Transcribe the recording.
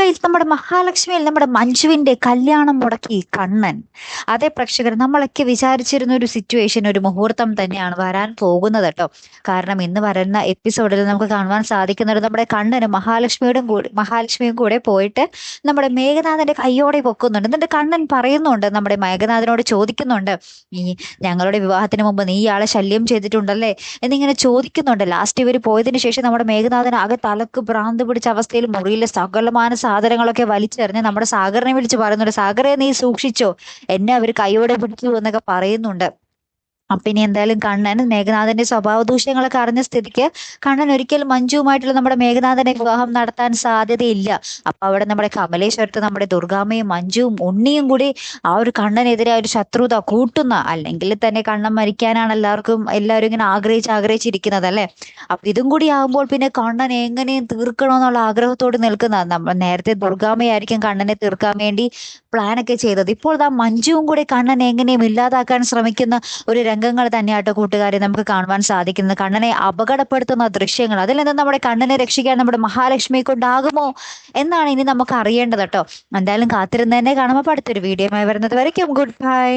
Guys നമ്മുടെ മഹാലക്ഷ്മിയിൽ നമ്മുടെ മഞ്ജുവിന്റെ കല്യാണം മുടക്കി കണ്ണൻ. അതേ പ്രേക്ഷകർ നമ്മളൊക്കെ വിചാരിച്ചിരുന്ന ഒരു സിറ്റുവേഷൻ ഒരു മുഹൂർത്തം തന്നെയാണ് വരാൻ പോകുന്നത് കേട്ടോ. കാരണം ഇന്ന് വരുന്ന എപ്പിസോഡിൽ നമുക്ക് കാണുവാൻ സാധിക്കുന്നത് നമ്മുടെ കണ്ണന് മഹാലക്ഷ്മിയുടെ കൂടി മഹാലക്ഷ്മിയും കൂടെ പോയിട്ട് നമ്മുടെ മേഘനാഥന്റെ കയ്യോടെ പൊക്കുന്നുണ്ട്. എന്നിട്ട് കണ്ണൻ പറയുന്നുണ്ട് നമ്മുടെ മേഘനാഥനോട് ചോദിക്കുന്നുണ്ട് ഈ ഞങ്ങളുടെ വിവാഹത്തിന് മുമ്പ് നീ ഇയാളെ ശല്യം ചെയ്തിട്ടുണ്ടല്ലേ? എന്നിങ്ങനെ ചോദിക്കുന്നുണ്ട്. ലാസ്റ്റ് ഇവർ പോയതിനു ശേഷം നമ്മുടെ മേഘനാഥൻ ആകെ തലക്ക് ഭ്രാന്ത് പിടിച്ച അവസ്ഥയിൽ മുറിയിലെ സകലമാന സാധനങ്ങളൊക്കെ വലിച്ചെറിഞ്ഞ് നമ്മുടെ സാഗറിനെ വിളിച്ച് പറയുന്നുണ്ട് സാഗറെ നീ സൂക്ഷിച്ചോ. എന്നെ അവർ കൈയോടെ പിടിച്ചു എന്നൊക്കെ പറയുന്നുണ്ട്. അപ്പൊ ഇനി എന്തായാലും കണ്ണൻ മേഘനാഥന്റെ സ്വഭാവ ദൂഷ്യങ്ങളൊക്കെ അറിഞ്ഞ സ്ഥിതിക്ക് കണ്ണൻ ഒരിക്കലും മഞ്ജുവുമായിട്ടുള്ള നമ്മുടെ മേഘനാഥന്റെ വിവാഹം നടത്താൻ സാധ്യതയില്ല. അപ്പൊ അവിടെ നമ്മുടെ കമലേശ്വരത്ത് നമ്മുടെ ദുർഗാമ്മയും മഞ്ജുവും ഉണ്ണിയും കൂടി ആ ഒരു കണ്ണനെതിരെ ഒരു ശത്രുത കൂട്ടുന്ന അല്ലെങ്കിൽ തന്നെ കണ്ണൻ മരിക്കാനാണ് എല്ലാവർക്കും എല്ലാവരും ഇങ്ങനെ ആഗ്രഹിച്ച് ആഗ്രഹിച്ചിരിക്കുന്നത് അല്ലെ? അപ്പൊ ഇതും കൂടി ആകുമ്പോൾ പിന്നെ കണ്ണൻ എങ്ങനെയും തീർക്കണമെന്നുള്ള ആഗ്രഹത്തോട് നിൽക്കുന്ന നമ്മൾ നേരത്തെ ദുർഗാമ്മയായിരിക്കും കണ്ണനെ തീർക്കാൻ വേണ്ടി പ്ലാനൊക്കെ ചെയ്തത്. ഇപ്പോൾ ആ മഞ്ജുവും കൂടി കണ്ണൻ എങ്ങനെയും ഇല്ലാതാക്കാൻ ശ്രമിക്കുന്ന ഒരു രംഗങ്ങൾ തന്നെയാട്ടോ കൂട്ടുകാരെ നമുക്ക് കാണുവാൻ സാധിക്കുന്നത് കണ്ണനെ അപകടപ്പെടുത്തുന്ന ദൃശ്യങ്ങൾ അതിൽ നിന്ന് നമ്മുടെ കണ്ണനെ രക്ഷിക്കാൻ നമ്മുടെ മഹാലക്ഷ്മി കൊണ്ടാകുമോ എന്നാണ് ഇനി നമുക്ക് അറിയേണ്ടത് കേട്ടോ. എന്തായാലും കാത്തിരുന്ന് തന്നെ കാണുമ്പോൾ അടുത്തൊരു വീഡിയോ വരുന്നത് വരയ്ക്കും. Good bye